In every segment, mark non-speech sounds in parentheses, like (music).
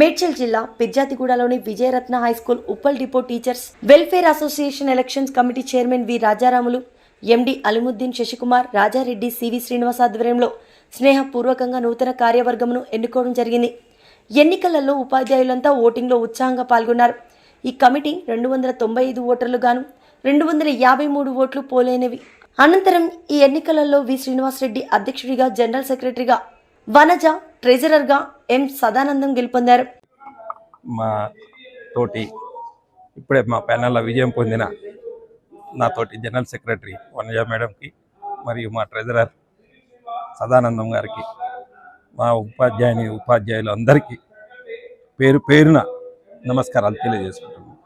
మేడ్చల్ జిల్లా పిర్జాతిగూడలోని Vijayaratna high school Uppal depot teachers welfare association elections committee chairman V Rajaramulu MD Alimuddin Shashikumar Rajareddy CV Srinivas ఆధ్వర్యంలో స్నేహపూర్వకంగా నూతన కార్యవర్గమును ఎన్నుకోవడం జరిగింది. ఎన్నికలలో ఉపాధ్యాయులంతా ఓటింగ్లో ఉత్సాహంగా పాల్గొన్నారు. ఈ కమిటీ రెండు వందల తొంభై ఐదు ఓటర్లు గాను రెండు వందల యాభై మూడు ఓట్లు పోలైనవి. అనంతరం ఈ ఎన్నికలలో వి శ్రీనివాసరెడ్డి అధ్యక్షుడిగా జనరల్ సెక్రటరీగా వనజ ట్రెజరర్గా ఎం సదానందం గెలుపొందారు. మా తోటి ఇప్పుడే మా ప్యానెల్లో విజయం పొందిన నా తోటి జనరల్ సెక్రటరీ వనజ మేడంకి మరియు మా ట్రెజరర్ సదానందం గారికి మా ఉపాధ్యాయుని ఉపాధ్యాయులు అందరికీ పేరు పేరున నమస్కారాలు తెలియజేసుకుంటున్నాం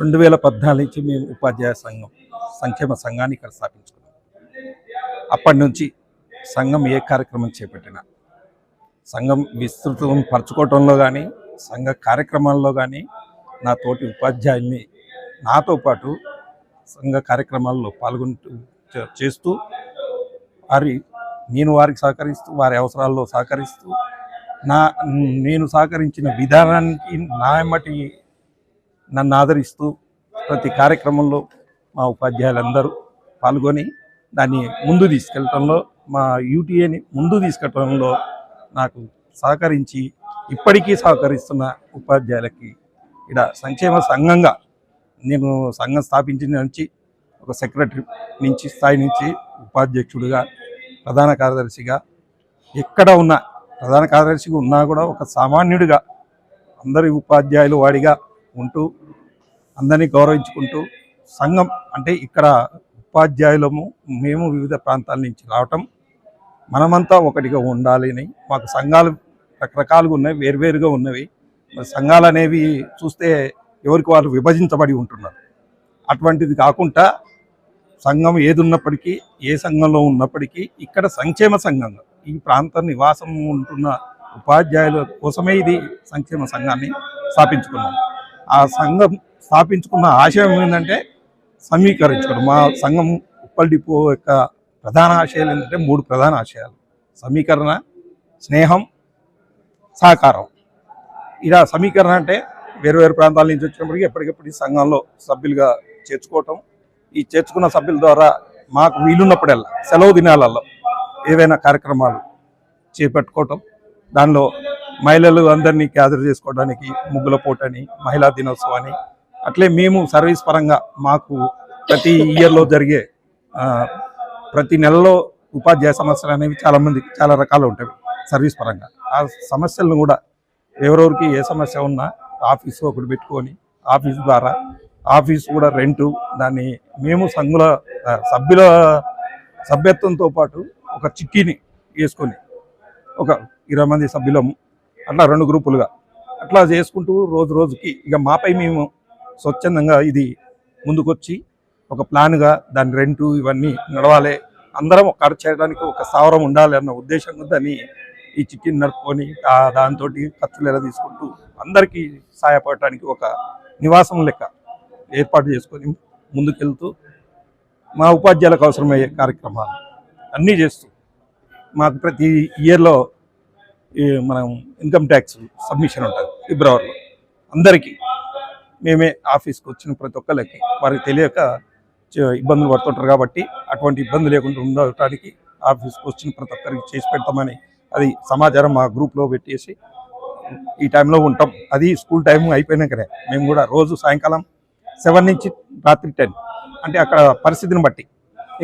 రెండు వేల పద్నాలుగు నుంచి మేము ఉపాధ్యాయ సంఘం సంక్షేమ సంఘాన్ని ఇక్కడ స్థాపించుకున్నాం. అప్పటి నుంచి సంఘం ఏ కార్యక్రమం చేపట్టినా. సంఘం విస్తృతం పరచుకోవటంలో కానీ సంఘ కార్యక్రమాల్లో కానీ నా తోటి ఉపాధ్యాయుల్ని నాతో పాటు సంఘ కార్యక్రమాల్లో పాల్గొంటూ చేస్తూ వారి నేను వారికి సహకరిస్తూ వారి అవసరాల్లో సహకరిస్తూ నా నేను సహకరించిన విధానానికి నా ఎమ్మటి నన్ను ఆదరిస్తూ ప్రతి కార్యక్రమంలో మా ఉపాధ్యాయులందరూ పాల్గొని దాన్ని ముందు తీసుకెళ్ళటంలో మా యూటీఏని ముందు తీసుకెళ్ళటంలో నాకు సహకరించి ఇప్పటికీ సహకరిస్తున్న ఉపాధ్యాయులకి ఇక్కడ సంక్షేమ సంఘంగా నేను సంఘం స్థాపించిన నుంచి ఒక సెక్రటరీ నుంచి స్థాయి నుంచి ఉపాధ్యక్షుడిగా ప్రధాన కార్యదర్శిగా ఎక్కడ ఉన్నా ప్రధాన కార్యదర్శిగా ఉన్నా కూడా ఒక సామాన్యుడిగా అందరి ఉపాధ్యాయులు వాడిగా ఉంటూ అందరినీ గౌరవించుకుంటూ సంఘం అంటే ఇక్కడ ఉపాధ్యాయులము మేము వివిధ ప్రాంతాల నుంచి రావటం మనమంతా ఒకటిగా ఉండాలి అని. మాకు సంఘాలు రకరకాలుగా ఉన్నాయి వేరువేరుగా ఉన్నవి. మరి సంఘాలు అనేవి చూస్తే ఎవరికి వాళ్ళు విభజించబడి ఉంటున్నారు. అటువంటిది కాకుండా సంఘం ఏది ఉన్నప్పటికీ ఏ సంఘంలో ఉన్నప్పటికీ ఇక్కడ సంక్షేమ సంఘంగా ఈ ప్రాంత నివాసం ఉంటున్న ఉపాధ్యాయుల కోసమే ఇది సంక్షేమ సంఘాన్ని స్థాపించుకున్నాం. ఆ సంఘం స్థాపించుకున్న ఆశయం ఏంటంటే సమీకరించడం మా సంఘం ఉప్పల్ డిపో యొక్క ప్రధాన ఆశయాలు ఏంటంటే మూడు ప్రధాన ఆశయాలు. సమీకరణ స్నేహం సహకారం. ఇలా సమీకరణ అంటే వేరు వేరు ప్రాంతాల నుంచి వచ్చినప్పటికీ ఎప్పటికప్పుడు ఈ సంఘంలో సభ్యులుగా చేర్చుకోవటం. ఈ చేర్చుకున్న సభ్యుల ద్వారా మాకు వీలున్నప్పుడల్లా సెలవు దినాలలో ఏవైనా కార్యక్రమాలు చేపట్టుకోవటం. దానిలో మహిళలు అందరినీ గ్యాదర్ చేసుకోవడానికి ముగ్గుల పోటని మహిళా దినోత్సవాన్ని అట్లే మేము సర్వీస్ పరంగా మాకు ప్రతి ఇయర్లో జరిగే ప్రతి నెలలో ఉపాధ్యాయ సమస్యలు అనేవి చాలా మంది చాలా రకాలు ఉంటాయి సర్వీస్ పరంగా. ఆ సమస్యలను కూడా ఎవరెవరికి ఏ సమస్య ఉన్నా ఆఫీసు ఒకటి పెట్టుకొని ఆఫీస్ ద్వారా ఆఫీస్ కూడా రెంటు దాన్ని మేము సంఘుల సభ్యుల సభ్యత్వంతో పాటు ఒక చిట్టీని వేసుకొని ఒక ఇరవై మంది సభ్యులము అట్లా రెండు గ్రూపులుగా అట్లా చేసుకుంటూ రోజు రోజుకి ఇక మాపై మేము స్వచ్ఛందంగా ఇది ముందుకొచ్చి ఒక ప్లాన్గా దాని రెంటు ఇవన్నీ నడవాలి. అందరం ఒక ఖర్చు చేయడానికి ఒక స్థావరం ఉండాలి అన్న ఉద్దేశంతో దాన్ని ఈ చిట్టిని నడుపుకొని దాంతో ఖర్చులు ఎలా తీసుకుంటూ అందరికీ సహాయపడటానికి ఒక నివాసం లెక్క ఏర్పాటు చేసుకొని ముందుకెళ్తూ మా ఉపాధ్యాయులకు అవసరమయ్యే కార్యక్రమాలు అన్నీ చేస్తూ మాకు ప్రతి ఇయర్లో మనం ఇన్కమ్ ట్యాక్స్ సబ్మిషన్ ఉంటుంది ఫిబ్రవరిలో అందరికీ మేమే ఆఫీస్కి వచ్చిన ప్రతి ఒక్కరికి వారికి తెలియక ఇబ్బందులు పడుతుంటారు కాబట్టి అటువంటి ఇబ్బంది లేకుండా ఉండటానికి ఆఫీస్కి వచ్చిన ప్రతి ఒక్కరికి చేసి పెడతామని అది సమాచారం మా గ్రూప్లో పెట్టేసి ఈ టైంలో ఉంటాం. అది స్కూల్ టైం అయిపోయినాకనే మేము కూడా రోజు సాయంకాలం సెవెన్ నుంచి రాత్రి టెన్ అంటే అక్కడ పరిస్థితిని బట్టి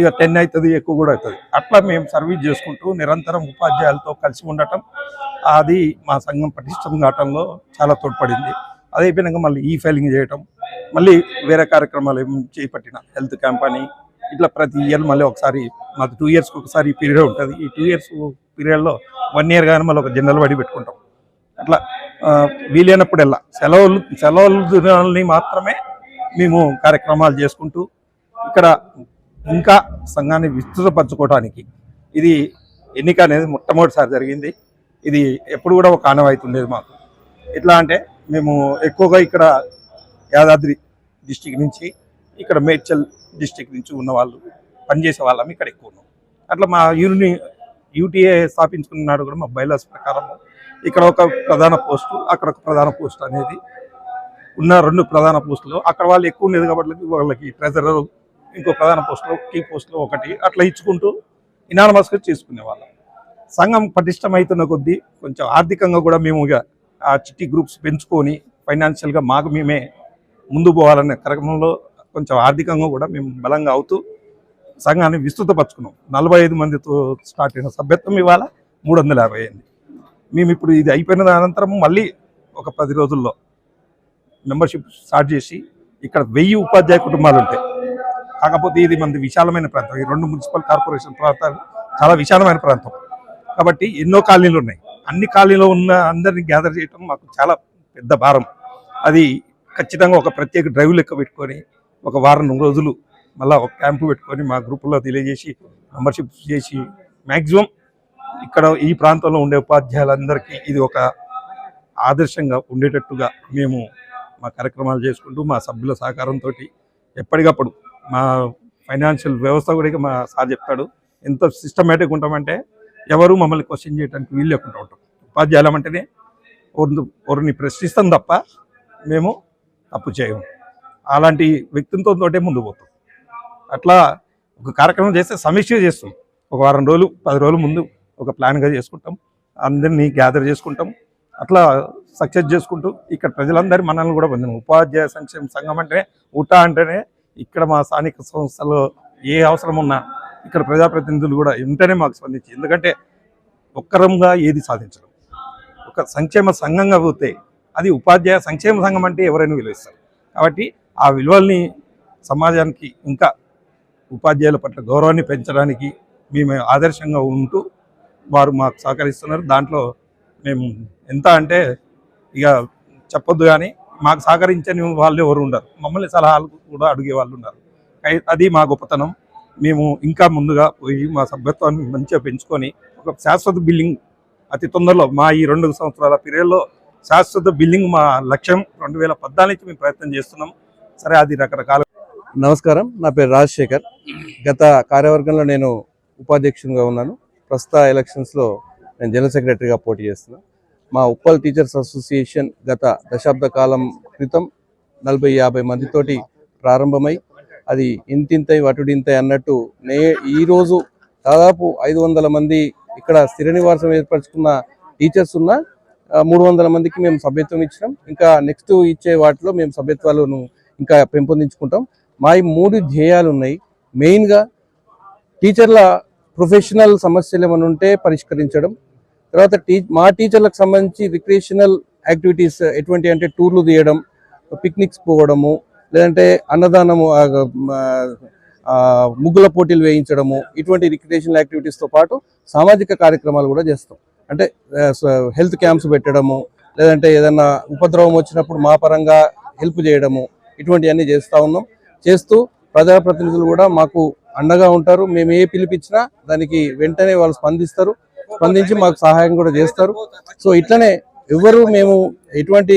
ఇక టెన్ అవుతుంది ఎక్కువ కూడా అవుతుంది అట్లా మేము సర్వీస్ చేసుకుంటూ నిరంతరం ఉపాధ్యాయులతో కలిసి ఉండటం అది మా సంఘం పటిష్టం కావటంలో చాలా తోడ్పడింది. అది అయిపోయినాక మళ్ళీ ఈ ఫైలింగ్ చేయటం మళ్ళీ వేరే కార్యక్రమాలు ఏం చేపట్టిన. హెల్త్ క్యాంప్ అని ఇట్లా ప్రతి ఇయర్ మళ్ళీ ఒకసారి మాకు టూ ఇయర్స్కి ఒకసారి పీరియడ్ ఉంటుంది. ఈ టూ ఇయర్స్ పీరియడ్లో వన్ ఇయర్ కానీ మళ్ళీ ఒక జనరల్ బడి పెట్టుకుంటాం. అట్లా వీలైనప్పుడల్లా. సెలవులు సెలవులు దినాలని మాత్రమే మేము కార్యక్రమాలు చేసుకుంటూ ఇక్కడ ఇంకా సంఘాన్ని విస్తృతపరచుకోవడానికి ఇది ఎన్నిక అనేది మొట్టమొదటిసారి జరిగింది. ఇది ఎప్పుడు కూడా ఒక ఆనవాయితీ ఉండేది మాకు. ఎట్లా అంటే మేము ఎక్కువగా ఇక్కడ యాదాద్రి డిస్టిక్ నుంచి ఇక్కడ మేడ్చల్ డిస్టిక్ నుంచి ఉన్న వాళ్ళు పనిచేసే వాళ్ళం ఇక్కడ ఎక్కువ ఉన్నాం. అట్లా మా యూని యూటీఏ స్థాపించుకున్నాడు కూడా మా బైలాస్ ప్రకారం. ఇక్కడ ఒక ప్రధాన పోస్టు అక్కడ ఒక ప్రధాన పోస్ట్ అనేది ఉన్న రెండు ప్రధాన పోస్టులు. అక్కడ వాళ్ళు ఎక్కువ ఉండేది కాబట్టి వాళ్ళకి ట్రెజరర్ ఇంకో ప్రధాన పోస్టులో కీ పోస్టులో ఒకటి. అట్లా ఇచ్చుకుంటూ ఇనానమస్గా చేసుకునేవాళ్ళం. సంఘం పటిష్టమవుతున్న కొద్దీ కొంచెం ఆర్థికంగా కూడా మేము ఇక ఆ చిట్టి గ్రూప్స్ పెంచుకొని ఫైనాన్షియల్గా మాకు మేమే ముందు పోవాలనే కార్యక్రమంలో కొంచెం ఆర్థికంగా కూడా మేము బలంగా అవుతూ సంఘాన్ని విస్తృతపరచుకున్నాం. నలభై ఐదు మందితో స్టార్ట్ అయిన సభ్యత్వం ఇవాళ మూడు వందల యాభై అయింది. మేము ఇప్పుడు ఇది అయిపోయిన అనంతరం మళ్ళీ ఒక పది రోజుల్లో మెంబర్షిప్ స్టార్ట్ చేసి ఇక్కడ వెయ్యి ఉపాధ్యాయ కుటుంబాలు ఉంటాయి. కాకపోతే ఇది మనది విశాలమైన ప్రాంతం. ఈ రెండు మున్సిపల్ కార్పొరేషన్ ప్రాంతాలు చాలా విశాలమైన ప్రాంతం. కాబట్టి ఎన్నో కాలనీలు ఉన్నాయి. అన్ని కాలనీలో ఉన్న అందరినీ గ్యాదర్ చేయటం మాకు చాలా పెద్ద భారం. అది ఖచ్చితంగా ఒక ప్రత్యేక డ్రైవ్ లెక్క పెట్టుకొని ఒక వారం రోజులు మళ్ళీ ఒక క్యాంపు పెట్టుకొని మా గ్రూపులో తెలియజేసి మెంబర్షిప్ చేసి మ్యాక్సిమం ఇక్కడ ఈ ప్రాంతంలో ఉండే ఉపాధ్యాయులందరికీ ఇది ఒక ఆదర్శంగా ఉండేటట్టుగా మేము మా కార్యక్రమాలు చేసుకుంటూ మా సభ్యుల సహకారంతో ఎప్పటికప్పుడు మా ఫైనాన్షియల్ వ్యవస్థ కూడా మా సార్ చెప్తాడు. ఎంత సిస్టమేటిక్ ఉంటామంటే ఎవరు మమ్మల్ని క్వశ్చన్ చేయడానికి వీలు లేకుండా ఉంటాం. ఉపాధ్యాయులం అంటేనే ఒకరిని ఒకరిని ప్రశ్నిస్తాం తప్ప మేము తప్పు చేయము. అలాంటి వ్యక్తులతో తోటే ముందు పోతాం. అట్లా ఒక కార్యక్రమం చేస్తే సమీక్ష చేస్తాం. ఒక వారం రోజులు పది రోజుల ముందు ఒక ప్లాన్గా చేసుకుంటాం. అందరినీ గ్యాదర్ చేసుకుంటాం. అట్లా సక్సెస్ చేసుకుంటూ ఇక్కడ ప్రజలందరి మనల్ని కూడా పొందిన ఉపాధ్యాయ సంక్షేమ సంఘం అంటే ఉటా అంటేనే ఇక్కడ మా స్థానిక సంస్థలో ఏ అవసరం ఉన్నా ఇక్కడ ప్రజాప్రతినిధులు కూడా ఉంటేనే మాకు స్పందించి ఎందుకంటే ఒక్కరంగా ఏది సాధించడం ఒక సంక్షేమ సంఘంగా పోతే అది ఉపాధ్యాయ సంక్షేమ సంఘం అంటే ఎవరైనా విలువిస్తారు. కాబట్టి ఆ విలువల్ని సమాజానికి ఇంకా ఉపాధ్యాయుల పట్ల గౌరవాన్ని పెంచడానికి మేము ఆదర్శంగా ఉంటూ వారు మాకు సహకరిస్తున్నారు. దాంట్లో మేము ఎంత అంటే ఇక చెప్పొద్దు కానీ మాకు సహకరించని వాళ్ళు ఎవరు ఉండరు. మమ్మల్ని సలహాలు కూడా అడిగే వాళ్ళు ఉన్నారు అది మా గొప్పతనం. మేము ఇంకా ముందుగా పోయి మా సభ్యత్వాన్ని మంచిగా పెంచుకొని ఒక శాశ్వత బిల్డింగ్ అతి తొందరలో మా ఈ రెండు సంవత్సరాల పీరియడ్లో శాశ్వత బిల్డింగ్ మా లక్ష్యం. రెండు వేల పద్నాలుగు నుంచి మేము ప్రయత్నం చేస్తున్నాం. సరే అది రకరకాల నమస్కారం. నా పేరు రాజశేఖర్. గత కార్యవర్గంలో నేను ఉపాధ్యక్షునిగా ఉన్నాను. ప్రస్తుత ఎలక్షన్స్లో నేను జనరల్ సెక్రటరీగా పోటీ చేస్తున్నాను మా ఉప్పల్ టీచర్స్ అసోసియేషన్ గత దశాబ్ద కాలం క్రితం నలభై యాభై మందితోటి ప్రారంభమై అది ఇంతింతై వటుడింతై అన్నట్టు నే ఈరోజు దాదాపు ఐదు వందల మంది ఇక్కడ స్థిర నివాసం ఏర్పరచుకున్న టీచర్స్ ఉన్న మూడు వందల మందికి మేము సభ్యత్వం ఇచ్చినాం. ఇంకా నెక్స్ట్ ఇచ్చే వాటిలో మేము సభ్యత్వాలను ఇంకా పెంపొందించుకుంటాం. మా మూడు ధ్యేయాలు ఉన్నాయి. మెయిన్గా టీచర్ల ప్రొఫెషనల్ సమస్యలు ఏమైనా ఉంటే పరిష్కరించడం. తర్వాత టీ మా టీచర్లకు సంబంధించి రిక్రియేషనల్ యాక్టివిటీస్ ఎటువంటి అంటే టూర్లు తీయడం పిక్నిక్స్ పోవడము లేదంటే అన్నదానము ముగ్గుల పోటీలు వేయించడము ఇటువంటి రిక్రియేషనల్ యాక్టివిటీస్తో పాటు సామాజిక కార్యక్రమాలు కూడా చేస్తాం. అంటే హెల్త్ క్యాంప్స్ పెట్టడము లేదంటే ఏదైనా ఉపద్రవం వచ్చినప్పుడు మా పరంగా హెల్ప్ చేయడము ఇటువంటివన్నీ చేస్తూ ఉన్నాం. చేస్తూ ప్రజాప్రతినిధులు కూడా మాకు అండగా ఉంటారు. మేము ఏ పిలిపించినా దానికి వెంటనే వాళ్ళు స్పందిస్తారు. స్పందించి మాకు సహాయం కూడా చేస్తారు. సో ఇట్లనే ఎవరు మేము ఎటువంటి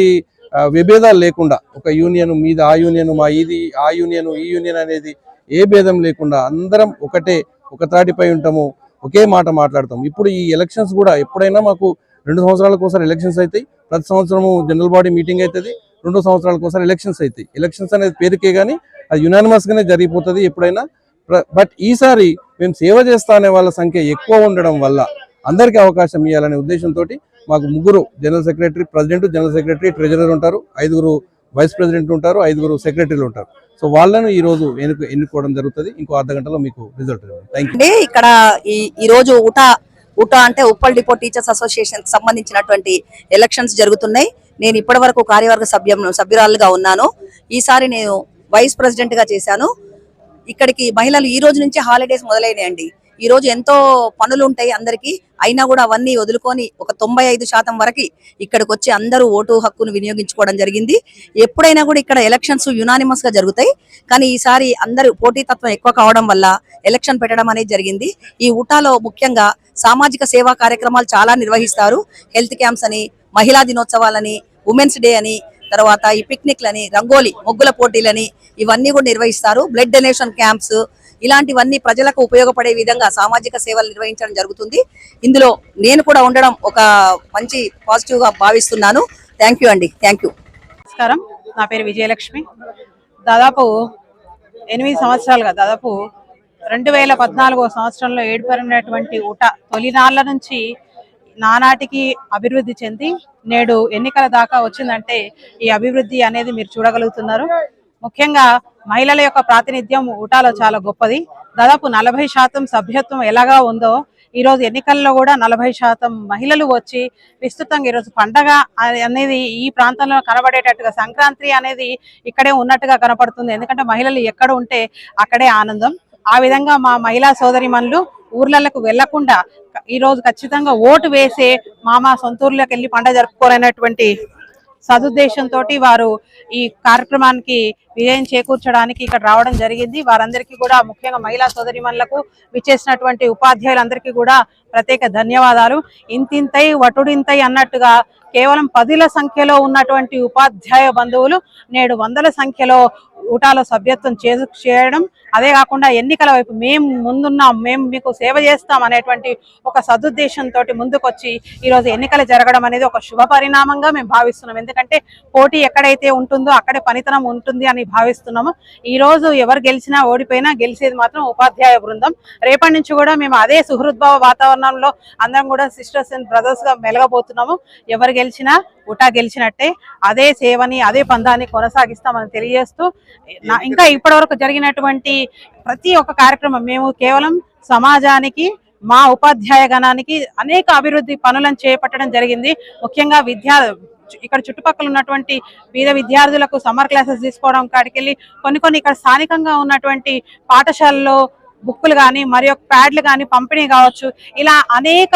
విభేదాలు లేకుండా ఒక యూనియన్ మీద ఆ యూనియన్ మా ఇది ఆ యూనియన్ ఈ యూనియన్ అనేది ఏ భేదం లేకుండా అందరం ఒకటే ఒక తాటిపై ఉంటాము ఒకే మాట మాట్లాడతాం. ఇప్పుడు ఈ ఎలక్షన్స్ కూడా ఎప్పుడైనా మాకు రెండు సంవత్సరాలకు ఒకసారి ఎలక్షన్స్ అవుతాయి ప్రతి సంవత్సరము జనరల్ బాడీ మీటింగ్ అవుతుంది రెండు సంవత్సరాలకు ఒకసారి ఎలక్షన్స్ అవుతాయి ఎలక్షన్స్ అనేది పేరుకే కానీ అది యునానిమస్గానే జరిగిపోతుంది ఎప్పుడైనా. బట్ ఈసారి మేము సేవ చేస్తా అనే వాళ్ళ సంఖ్య ఎక్కువ ఉండడం వల్ల అందరికీ అవకాశం ఇవ్వాలనే ఉద్దేశంతో మాకు ముగ్గురు general secretary president general secretary treasurer ఉంటారు. ఐదుగురు వైస్ ప్రెసిడెంట్ ఉంటారు ఐదుగురు సెక్రటరీలు ఉంటారు. సో వాళ్ళను ఈ రోజు ఎన్నుకు ఎన్నుకోవడం జరుగుతుంది. ఇంకో అర్ధ గంటలో మీకు రిజల్ట్ థ్యాంక్ ఇక్కడ ఈ రోజు ఉటా ఉటా అంటే ఉప్పల్ డిపో టీచర్స్ అసోసియేషన్కి సంబంధించినటువంటి ఎలక్షన్స్ జరుగుతున్నాయి. నేను ఇప్పటి వరకు కార్యవర్గ సభ్యం సభ్యురాలుగా ఉన్నాను. ఈసారి నేను వైస్ ప్రెసిడెంట్గా చేశాను. ఇక్కడికి మహిళలు ఈ రోజు నుంచి హాలిడేస్ మొదలైనాయండి. ఈ రోజు ఎంతో పనులు ఉంటాయి అందరికీ. అయినా కూడా అవన్నీ వదులుకొని ఒక తొంభై ఐదు శాతం వరకు ఇక్కడికి వచ్చి అందరూ ఓటు హక్కును వినియోగించుకోవడం జరిగింది. ఎప్పుడైనా కూడా ఇక్కడ ఎలక్షన్స్ యునానిమస్గా జరుగుతాయి. కానీ ఈసారి అందరూ పోటీతత్వం ఎక్కువ కావడం వల్ల ఎలక్షన్ పెట్టడం అనేది జరిగింది. ఈ ఉటాలో ముఖ్యంగా సామాజిక సేవా కార్యక్రమాలు చాలా నిర్వహిస్తారు. హెల్త్ క్యాంప్స్ అని మహిళా దినోత్సవాలని ఉమెన్స్ డే అని తర్వాత ఈ పిక్నిక్లని రంగోలీ ముగ్గుల పోటీలని ఇవన్నీ కూడా నిర్వహిస్తారు. బ్లడ్ డొనేషన్ క్యాంప్స్ ఇలాంటివన్నీ ప్రజలకు ఉపయోగపడే విధంగా సామాజిక సేవలు నిర్వహించడం జరుగుతుంది. ఇందులో నేను కూడా ఉండడం ఒక మంచి పాజిటివ్గా భావిస్తున్నాను. థ్యాంక్ యూ అండి. Thank you. నమస్కారం. నా పేరు విజయలక్ష్మి. దాదాపు ఎనిమిది సంవత్సరాలుగా దాదాపు రెండు వేల పద్నాలుగో సంవత్సరంలో ఏర్పడినటువంటి ఊట తొలినాళ్ళ నుంచి నానాటికి అభివృద్ధి చెంది నేడు ఎన్నికల దాకా వచ్చిందంటే ఈ అభివృద్ధి అనేది మీరు చూడగలుగుతున్నారు. ముఖ్యంగా మహిళల యొక్క ప్రాతినిధ్యం ఊటాలో చాలా గొప్పది. దాదాపు నలభై శాతం సభ్యత్వం ఎలాగా ఉందో ఈ రోజు ఎన్నికల్లో కూడా నలభై శాతం మహిళలు వచ్చి విస్తృతంగా ఈరోజు పండగ అనేది ఈ ప్రాంతంలో కనబడేటట్టుగా సంక్రాంతి అనేది ఇక్కడే ఉన్నట్టుగా కనపడుతుంది. ఎందుకంటే మహిళలు ఎక్కడ ఉంటే అక్కడే ఆనందం. ఆ విధంగా మా మహిళా సోదరిమణులు ఊర్లకు వెళ్ళకుండా ఈ రోజు ఖచ్చితంగా ఓటు వేసే మామ సొంత ఊర్లోకి వెళ్ళి పండగ జరుపుకోలేనటువంటి సదుద్దేశంతో వారు ఈ కార్యక్రమానికి విజయం చేకూర్చడానికి ఇక్కడ రావడం జరిగింది. వారందరికీ కూడా ముఖ్యంగా మహిళా సోదరిమణులకు విచ్చేసినటువంటి ఉపాధ్యాయులందరికీ కూడా ప్రత్యేక ధన్యవాదాలు. ఇంతింతై వటుడింతై అన్నట్టుగా కేవలం పదుల సంఖ్యలో ఉన్నటువంటి ఉపాధ్యాయ బంధువులు నేడు వందల సంఖ్యలో ఊటాలో సభ్యత్వం చేసు చేయడం అదే కాకుండా ఎన్నికల వైపు మేము ముందున్నాం మేము మీకు సేవ చేస్తాం అనేటువంటి ఒక సదుద్దేశంతో ముందుకొచ్చి ఈ రోజు ఎన్నికలు జరగడం అనేది ఒక శుభ పరిణామంగా మేము భావిస్తున్నాం. ఎందుకంటే పోటీ ఎక్కడైతే ఉంటుందో అక్కడే పనితనం ఉంటుంది అని భావిస్తున్నాము. ఈ రోజు ఎవరు గెలిచినా ఓడిపోయినా గెలిచేది మాత్రం ఉపాధ్యాయ బృందం. రేపటి నుంచి కూడా మేము అదే సుహృద్భావ వాతావరణంలో అందరం కూడా సిస్టర్స్ అండ్ బ్రదర్స్గా మెలగబోతున్నాము. ఎవరు గెలిచినా ఉటా గెలిచినట్టే అదే సేవని అదే పందాన్ని కొనసాగిస్తామని తెలియజేస్తూ ఇంకా ఇప్పటివరకు జరిగినటువంటి ప్రతి ఒక్క కార్యక్రమం మేము కేవలం సమాజానికి మా ఉపాధ్యాయ గణానికి అనేక అభివృద్ధి పనులను చేపట్టడం జరిగింది. ముఖ్యంగా విద్యా ఇక్కడ చుట్టుపక్కల ఉన్నటువంటి పేద విద్యార్థులకు సమ్మర్ క్లాసెస్ తీసుకోవడం కాడికెళ్ళి కొన్ని కొన్ని ఇక్కడ స్థానికంగా ఉన్నటువంటి పాఠశాలలో బుక్కులు కానీ మరి యొక్క ప్యాడ్లు కానీ పంపిణీ కావచ్చు. ఇలా అనేక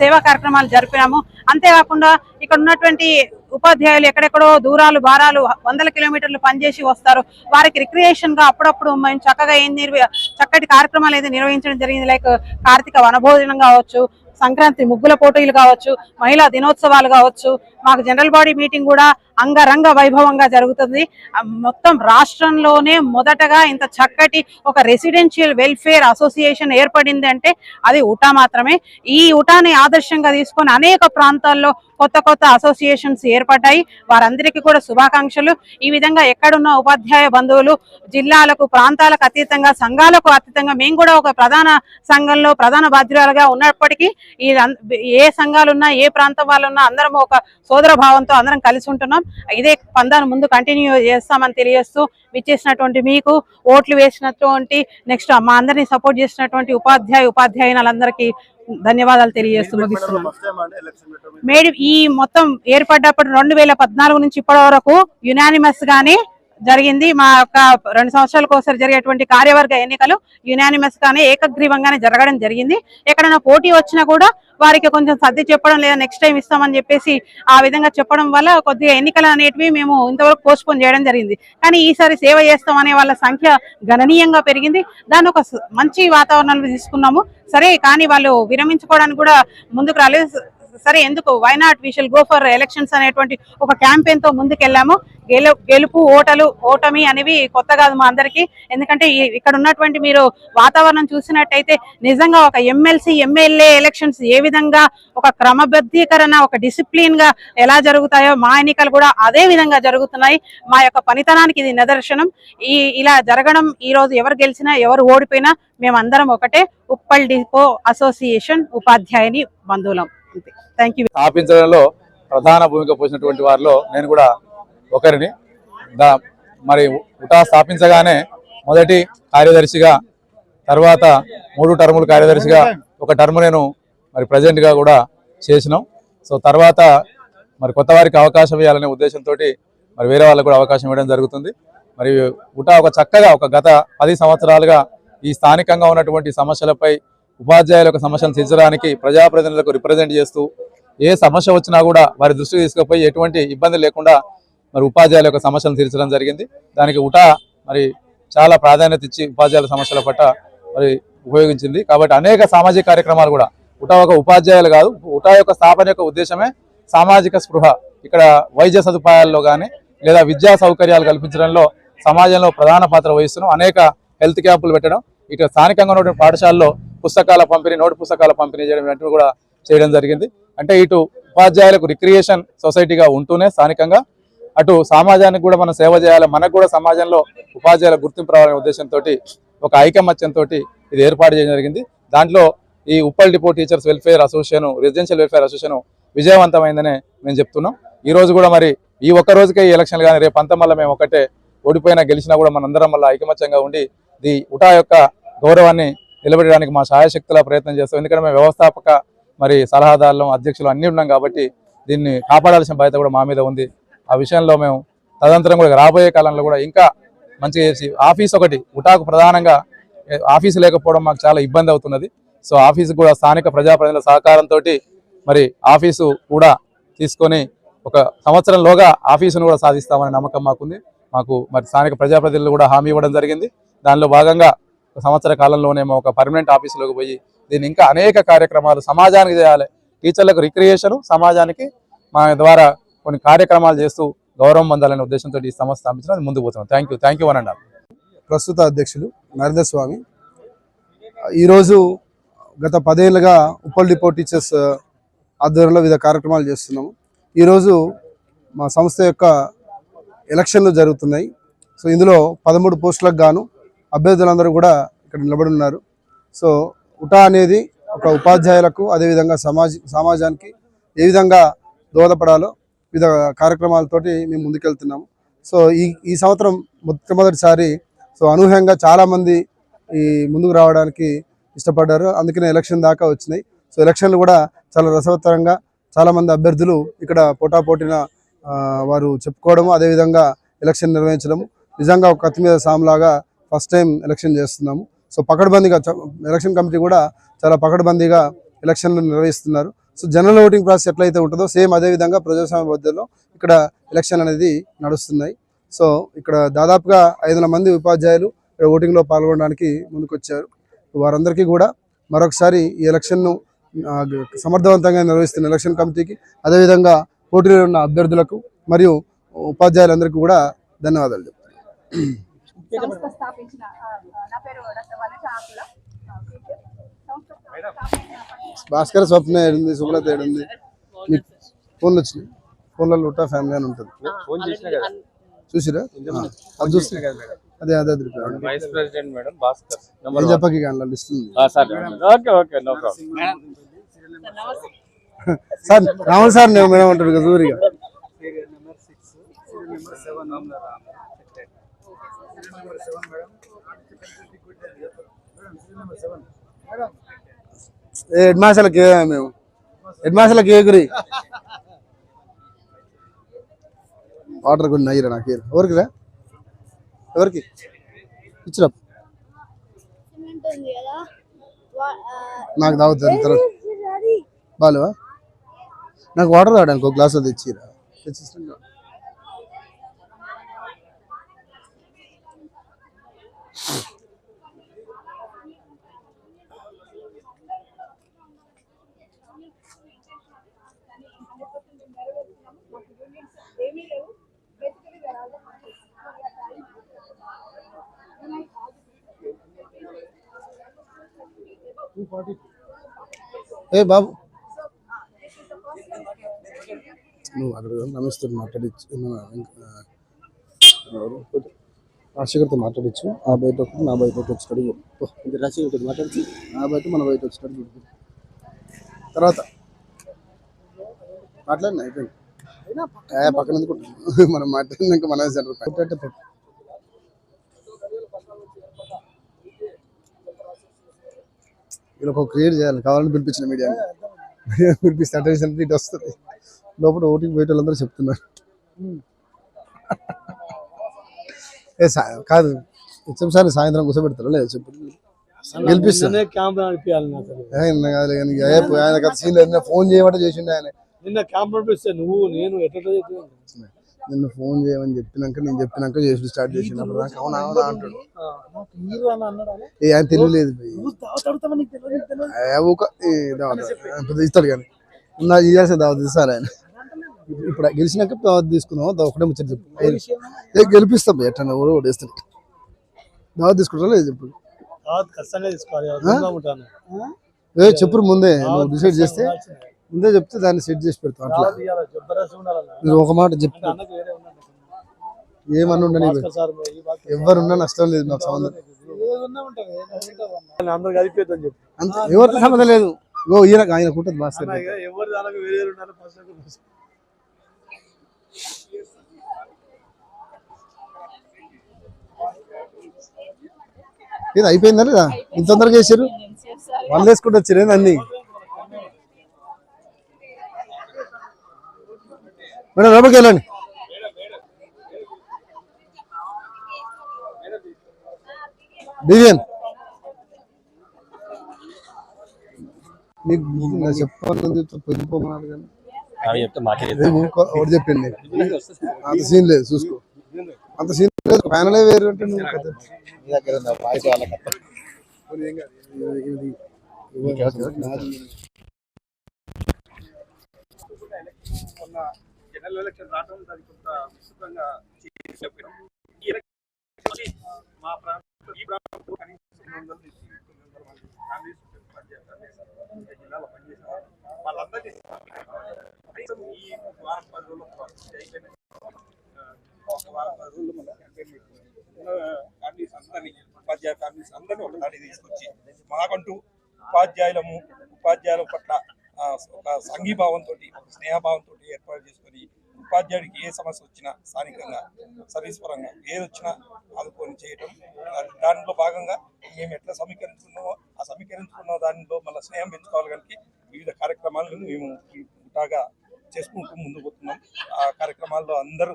సేవా కార్యక్రమాలు జరిపినాము అంతేకాకుండా ఇక్కడ ఉన్నటువంటి ఉపాధ్యాయులు ఎక్కడెక్కడో దూరాలు భారాలు వందల కిలోమీటర్లు పనిచేసి వస్తారు. వారికి రిక్రియేషన్గా అప్పుడప్పుడు మేము చక్కగా ఏం నిర్వ చక్కటి కార్యక్రమాలు అయితే నిర్వహించడం జరిగింది. లైక్ కార్తీక వనభోజనం కావచ్చు సంక్రాంతి ముగ్గుల పోటీలు కావచ్చు మహిళా దినోత్సవాలు కావచ్చు మాకు జనరల్ బాడీ మీటింగ్ కూడా అంగరంగ వైభవంగా జరుగుతుంది. మొత్తం రాష్ట్రంలోనే మొదటగా ఇంత చక్కటి ఒక రెసిడెన్షియల్ వెల్ఫేర్ అసోసియేషన్ ఏర్పడింది అంటే అది ఉటా మాత్రమే. ఈ ఉటాని ఆదర్శంగా తీసుకొని అనేక ప్రాంతాల్లో కొత్త కొత్త అసోసియేషన్స్ ఏర్పడ్డాయి. వారందరికీ కూడా శుభాకాంక్షలు. ఈ విధంగా ఎక్కడున్న ఉపాధ్యాయ బంధువులు జిల్లాలకు ప్రాంతాలకు అతీతంగా సంఘాలకు అతీతంగా మేము కూడా ఒక ప్రధాన సంఘంలో ప్రధాన బాధ్యురాలుగా ఉన్నప్పటికీ ఈ ఏ సంఘాలున్నా ఏ ప్రాంతం వాళ్ళున్నా అందరం ఒక సోదర భావంతో అందరం కలిసి ఉంటున్నాం. ఇదే పందాను ముందు కంటిన్యూ చేస్తామని తెలియజేస్తూ విచ్చేసినటువంటి మీకు ఓట్లు వేసినటువంటి నెక్స్ట్ మా అందరినీ సపోర్ట్ చేసినటువంటి ఉపాధ్యాయ ఉపాధ్యాయులందరికీ ధన్యవాదాలు తెలియజేస్తూ ముగిస్తున్నాను మేడం ఈ మొత్తం ఏర్పడ్డప్పుడు రెండు వేల పద్నాలుగు నుంచి ఇప్పటి వరకు యునానిమస్ గానే జరిగింది. మా యొక్క రెండు సంవత్సరాలకు ఒకసారి జరిగేటువంటి కార్యవర్గ ఎన్నికలు యునానిమస్ గానే ఏకగ్రీవంగానే జరగడం జరిగింది. ఎక్కడైనా పోటీ వచ్చినా కూడా వారికి కొంచెం సర్ది చెప్పడం లేదా నెక్స్ట్ టైం ఇస్తామని చెప్పేసి ఆ విధంగా చెప్పడం వల్ల కొద్దిగా ఎన్నికలు అనేటివి మేము ఇంతవరకు పోస్ట్పోన్ చేయడం జరిగింది. కానీ ఈసారి సేవ చేస్తాం అనే వాళ్ళ సంఖ్య గణనీయంగా పెరిగింది. దాన్ని ఒక మంచి వాతావరణంలో తీసుకున్నాము. సరే కానీ వాళ్ళు విరమించుకోవడానికి కూడా ముందుకు రాలేదు. సరే ఎందుకు? Why not go for elections అనేటువంటి ఒక క్యాంపెయిన్తో ముందుకెళ్ళాము. గెలు గెలుపు ఓటలు ఓటమి అనేవి కొత్త కాదు మా అందరికి. ఎందుకంటే ఇక్కడ ఉన్నటువంటి మీరు వాతావరణం చూసినట్టయితే నిజంగా ఒక ఎమ్మెల్సీ ఎమ్మెల్యే ఎలక్షన్స్ ఏ విధంగా ఒక క్రమబద్ధీకరణ ఒక డిసిప్లిన్గా ఎలా జరుగుతాయో మా ఎన్నికలు కూడా అదే విధంగా జరుగుతున్నాయి. మా యొక్క పనితనానికి ఇది నిదర్శనం. ఈ ఇలా జరగడం ఈ రోజు ఎవరు గెలిచినా ఎవరు ఓడిపోయినా మేమందరం ఒకటే. ఉప్పల్ డిపో అసోసియేషన్ ఉపాధ్యాయుని బంధువులం. థ్యాంక్ యూ స్థాపించడంలో ప్రధాన భూమిక పోసినటువంటి వారిలో నేను కూడా ఒకరిని. మరి ఉటా స్థాపించగానే మొదటి కార్యదర్శిగా తర్వాత మూడు టర్ములు కార్యదర్శిగా ఒక టర్మ్ నేను మరి ప్రజెంట్గా కూడా చేసినాం. సో తర్వాత మరి కొత్త వారికి అవకాశం ఇవ్వాలనే ఉద్దేశంతో మరి వేరే వాళ్ళకు కూడా అవకాశం ఇవ్వడం జరుగుతుంది. మరి ఉటా ఒక చక్కగా ఒక గత పది సంవత్సరాలుగా ఈ స్థానికంగా ఉన్నటువంటి సమస్యలపై ఉపాధ్యాయుల యొక్క సమస్యను తీర్చడానికి ప్రజాప్రతినిధులకు రిప్రజెంట్ చేస్తూ ఏ సమస్య వచ్చినా కూడా వారి దృష్టికి తీసుకుపోయి ఎటువంటి ఇబ్బంది లేకుండా మరి ఉపాధ్యాయుల యొక్క సమస్యలను తీర్చడం జరిగింది. దానికి ఉటా మరి చాలా ప్రాధాన్యత ఇచ్చి ఉపాధ్యాయుల సమస్యల పట్ల మరి ఉపయోగించింది. కాబట్టి అనేక సామాజిక కార్యక్రమాలు కూడా ఉటా ఒక ఉపాధ్యాయులు కాదు ఉటా యొక్క స్థాపన యొక్క ఉద్దేశమే సామాజిక స్పృహ. ఇక్కడ వైద్య సదుపాయాల్లో కానీ లేదా విద్యా సౌకర్యాలు కల్పించడంలో సమాజంలో ప్రధాన పాత్ర వహిస్తున్నాం. అనేక హెల్త్ క్యాంపులు పెట్టడం ఇక్కడ స్థానికంగా ఉన్నటువంటి పాఠశాలలో పుస్తకాల పంపిణీ నోటు పుస్తకాల పంపిణీ చేయడం ఇలాంటివి కూడా చేయడం జరిగింది. అంటే ఇటు ఉపాధ్యాయులకు రిక్రియేషన్ సొసైటీగా ఉంటూనే స్థానికంగా అటు సమాజానికి కూడా మనం సేవ చేయాలి మనకు కూడా సమాజంలో ఉపాధ్యాయుల గుర్తింపు రావాలనే ఉద్దేశంతో ఒక ఐకమత్యంతో ఇది ఏర్పాటు చేయడం జరిగింది. దాంట్లో ఈ Uppal depot teachers welfare association residential welfare association విజయవంతమైందని మేము చెప్తున్నాం. ఈ రోజు కూడా మరి ఈ ఒక్క రోజుకే ఈ ఎలక్షన్లు కానీ రేపు అంతం వల్ల మేము ఒకటే ఓడిపోయినా గెలిచినా కూడా మనందరం వల్ల ఐకమత్యంగా ఉండి ది ఉటా యొక్క గౌరవాన్ని నిలబడడానికి మా శాయశక్తుల ప్రయత్నం చేస్తాం. ఎందుకంటే మేము వ్యవస్థాపక మరి సలహాదారులు అధ్యక్షులు అన్నీ ఉన్నాం కాబట్టి దీన్ని కాపాడాల్సిన బాధ్యత కూడా మా మీద ఉంది. ఆ విషయంలో మేము తదనంతరం కూడా రాబోయే కాలంలో కూడా ఇంకా మంచిగా చేసి ఆఫీస్ ఒకటి ఉటాకు ప్రధానంగా ఆఫీసు లేకపోవడం మాకు చాలా ఇబ్బంది అవుతున్నది. సో ఆఫీసు కూడా స్థానిక ప్రజాప్రతినిధుల సహకారంతో మరి ఆఫీసు కూడా తీసుకొని ఒక సంవత్సరంలోగా ఆఫీసును కూడా సాధిస్తామనే నమ్మకం మాకుంది. మాకు మరి స్థానిక ప్రజాప్రతినిధులు కూడా హామీ ఇవ్వడం జరిగింది. దానిలో భాగంగా సంవత్సర కాలంలోనే ఒక పర్మనెంట్ ఆఫీసులోకి పోయి దీన్ని ఇంకా అనేక కార్యక్రమాలు సమాజానికి చేయాలి. టీచర్లకు రిక్రియేషన్ సమాజానికి మా ద్వారా కొన్ని కార్యక్రమాలు చేస్తూ గౌరవం పొందాలనే ఉద్దేశంతో ఈ సంస్థ స్థాపించిన ముందుకు పోతున్నాం. థ్యాంక్ యూ థ్యాంక్ యూ అనండి ప్రస్తుత అధ్యక్షులు నరేంద్ర స్వామి ఈరోజు గత పదేళ్ళుగా ఉప్పల్ డిపో టీచర్స్ ఆధ్వర్యంలో వివిధ కార్యక్రమాలు చేస్తున్నాము. ఈరోజు మా సంస్థ యొక్క ఎలక్షన్లు జరుగుతున్నాయి. సో ఇందులో పదమూడు పోస్టులకు గాను అభ్యర్థులందరూ కూడా ఇక్కడ నిలబడి ఉన్నారు. సో ఉటా అనేది ఒక ఉపాధ్యాయులకు అదేవిధంగా సమాజ సమాజానికి ఏ విధంగా దోహదపడాలో వివిధ కార్యక్రమాలతోటి మేము ముందుకెళ్తున్నాము. సో ఈ ఈ సంవత్సరం మొట్టమొదటిసారి సో అనూహ్యంగా చాలామంది ఈ ముందుకు రావడానికి ఇష్టపడ్డారు. అందుకనే ఎలక్షన్ దాకా వచ్చినాయి. సో ఎలక్షన్లు కూడా చాలా రసవత్తరంగా చాలామంది అభ్యర్థులు ఇక్కడ పోటాపోటీన వారు చెప్పుకోవడము అదేవిధంగా ఎలక్షన్ నిర్వహించడము నిజంగా ఒక కత్తి మీద సాంలాగా ఫస్ట్ టైం ఎలక్షన్ చేస్తున్నాము. సో పకడ్బందీగా చ- ఎలక్షన్ కమిటీ కూడా చాలా పకడ్బందీగా ఎలక్షన్లు నిర్వహిస్తున్నారు. సో జనరల్ ఓటింగ్ ప్రాసెస్ ఎట్లయితే ఉంటుందో సేమ్ అదే విధంగా ప్రజాస్వామ్య పద్ధతిలో ఇక్కడ ఎలక్షన్ అనేది నడుస్తున్నాయి. సో ఇక్కడ దాదాపుగా ఐదు వందల మంది ఉపాధ్యాయులు ఇక్కడ ఓటింగ్లో పాల్గొనడానికి ముందుకొచ్చారు. వారందరికీ కూడా మరొకసారి ఈ ఎలక్షన్ను సమర్థవంతంగా నిర్వహిస్తున్న ఎలక్షన్ కమిటీకి అదేవిధంగా పోటీలో ఉన్న అభ్యర్థులకు మరియు ఉపాధ్యాయులందరికీ కూడా ధన్యవాదాలు చెప్తాను సంస్థ స్థాపించిన నా పేరు డాక్టర్ వనజ ఆకుల. భాస్కర్ స్వప్న ఏడుంది సుమలత ఏడుంది. ఫోన్లు వచ్చినాయి. ఫోన్లలో ఉంటా ఫ్యామిలీ అని ఉంటుంది. ఫోన్ చేసినా కదా? చూసిరా? అది చూస్తే అదే అదే. Vice president madam Bhaskar. చెప్పకి అందులో లిస్ట్ ఉంది. Okay okay no problem sir Ramulu sir నేను మేడం అంటారు కదా సూరిగా. హెడ్ మాస్టర్లకి మేము? హెడ్ మాస్టర్లకి ఏ గురి? వాటర్ కొన్ని అయ్యిరా నాకు. ఎవరికి రా? ఎవరికి? ఇచ్చిరా. నాకు తాగుతుంది తర్వాత బాలేవా? నాకు వాటర్ తాగడానికి ఒక గ్లాస్ అది ఇచ్చిరా ఏ బాబు. నువ్వు అక్కడ రమేష్తో మాట్లాడించు మన, ఆ, ఎవరు? రాజశేఖర్తో మాట్లాడించు ఆ బయట ఒకటి నా బయట ఒకటి వచ్చాడు ఇది రాజశేఖర్తో మాట్లాడించు నా బయట మన బయట వచ్చాడు చూడు. తర్వాత మాట్లాడిన అయిపోయింది. పక్కన ఎందుకు? (laughs) మనం మాట్లాడినాక మనమే సెంటర్ వీళ్ళకి క్రియేట్ చేయాలి. కావాలని పిలిపించిన మీడియా (laughs) పిలిపిస్తే అటెన్షన్ ఇటు వస్తుంది. లోపల ఓటింగ్ పోయే వాళ్ళందరూ చెప్తున్నారు. (laughs) ఏ కాదు. సారి సాయంత్రం కూర్చోబెడతారు? లేదు చెప్పు. గెలిపిస్తాను కాదు కానీ ఆయన సీన్ ఫోన్ చేయమంటే చేసిండే ఆయన. నిన్న క్యాంప్ నడిపిస్తే నువ్వు నేను ఎట్లా నిన్న ఫోన్ చేయమని చెప్పినాక నేను చెప్పినాక చేసి స్టార్ట్ చేసినప్పుడు నాకు అవునా అవునా అంటాడు. ఏ ఆయన తెలియలేదు. పెద్ద ఇస్తాడు కానీ. నా చేసే దావత్ ఇస్తారు ఆయన. ఇప్పుడు గెలిచినాక దావత్ ఒకటే ముచ్చట చెప్పు. గెలిపిస్తాం. ఎట్లా ఎవరు ఓడేస్తాను దావత్ తీసుకుంటా లేదు చెప్పు. ఏ చెప్పుడు ముందే. నువ్వు డిసైడ్ చేస్తే. ముందే చెప్తే దాన్ని సెట్ చేసి పెడతాం అట్లా. మీరు ఒక మాట ఉన్నాడు. ఏమన్నా ఉండని ఎవరున్నా నష్టం లేదు నాకు సంబంధం. అంత ఎవరితో సంబంధం లేదు. ఓ ఈయన ఆయన ఉంటుంది మాస్టర్ ఎవరి. ఇది అయిపోయిందా లేదా? ఇంత తొందరగా చేశారు? వాళ్ళు వేసుకుంటూ వచ్చారు అన్ని? మేడం లోపలికి వెళ్ళండి. బిర్యానీ నీకు చెప్పాలని పొద్దుపోమన్నాడు కానీ ఒకటి చెప్పింది. అంత సీన్ లేదు చూసుకో. అంత సీన్ లేదు ప్యానలే వేరు అంటే నువ్వు జనరల్ ఎలక్షన్ రావడం దానికి కొంత విస్తృతంగా చెప్పినాం ఈ ఎలక్షన్ మా ప్రాంతం ఈ ప్రాంతంలో కనీసం ఎనిమిది వందల నుంచి జిల్లాలో పనిచేసిన వాళ్ళందరినీ కనీసం ఈ వారం పది రోజులు ఒక వారం పది రోజులు మన ఫ్యామిలీస్ అందరినీ ఉపాధ్యాయ ఫ్యామిలీస్ అందరినీ ఒక తీసుకొచ్చి మాకంటూ ఉపాధ్యాయులము ఉపాధ్యాయుల పట్ల ఒక సంఘీభావంతో ఒక స్నేహభావంతో ఏర్పాటు చేసుకొని ఉపాధ్యాయుడికి ఏ సమస్య వచ్చినా స్థానికంగా సర్వీస్ పరంగా ఏది వచ్చినా ఆదుకొని చేయటం. దానిలో భాగంగా మేము ఎట్లా సమీకరించుకున్నామో ఆ సమీకరించుకున్న దానిలో మళ్ళీ స్నేహం పెంచుకోవాలి కనుక వివిధ కార్యక్రమాలను మేము ఇలాగా చేసుకుంటూ ముందుకు పోతున్నాం. ఆ కార్యక్రమాల్లో అందరూ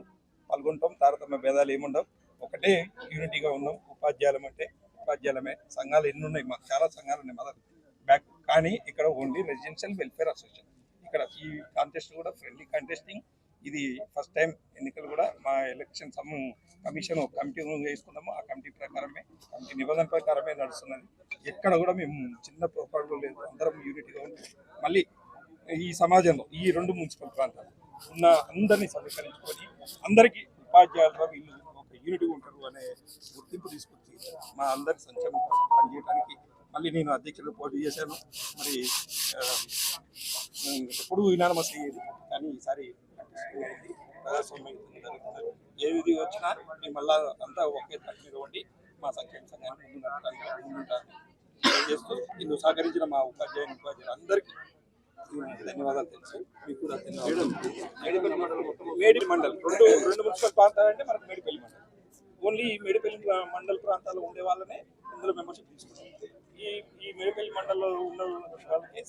పాల్గొంటాం. తారతమ్య భేదాలు ఏముండవు. ఒకటే యూనిటీగా ఉన్నాం. ఉపాధ్యాయులం అంటే ఉపాధ్యాయులమే. సంఘాలు ఎన్ని ఉన్నాయి మాకు చాలా సంఘాలు ఉన్నాయి. మా బ్యాక్ కానీ ఇక్కడ ఓన్లీ రెసిడెన్షియల్ వెల్ఫేర్ అసోసియేషన్ ఇక్కడ ఈ కాంటెస్ట్ కూడా ఫ్రెండ్లీ కాంటెస్టింగ్ ఇది ఫస్ట్ టైం ఎన్నికలు కూడా మా ఎలక్షన్ సమ్ కమిషన్ ఒక కమిటీ వేసుకున్నాము. ఆ కమిటీ ప్రకారమే కమిటీ నిబంధన ప్రకారమే నడుస్తున్నది. ఎక్కడ కూడా మేము చిన్న పొరపాటు లేదు. అందరం యూనిటీగా ఉంది మళ్ళీ ఈ సమాజంలో ఈ రెండు మున్సిపల్ ప్రాంతాలు ఉన్న అందరినీ సమీకరించుకొని అందరికీ ఉపాధ్యాయులుగా వీళ్ళు ఒక యూనిటీ ఉంటారు అనే గుర్తింపు తీసుకొచ్చి మా అందరి సంక్షేమం కోసం పనిచేయడానికి మళ్ళీ నేను అధ్యక్షుడు పోటీ చేశాను. మరి ఎప్పుడు యునానమస్ అయ్యేది కానీ ఈసారి జరుగుతుంది ఏది వచ్చినా మేము మళ్ళా అంతా ఒకే తట్టు మీద ఉండి మా సంక్షేమ సంఘాన్ని ముందు నడపడానికి ముందుంటాను చేస్తూ ఇందుకు సహకరించిన మా ఉపాధ్యాయుని ఉపాధ్యాయులు అందరికీ ధన్యవాదాలు తెలుసు. మీకు కూడా ధన్యవాదాలు. మేడిపల్లి మండలం మొత్తం మేడి మండల్. రెండు రెండు మున్సిపల్ ప్రాంతాలు అంటే మనకు మేడిపల్లి మండలం. ఓన్లీ మేడిపల్లి మండల ప్రాంతాల్లో ఉండే వాళ్ళనే ఇందులో మెంబర్షిప్ తీసుకుంటాం. ఈ ఈ మేడిపల్లి మండలంలో ఉన్న వాళ్ళకి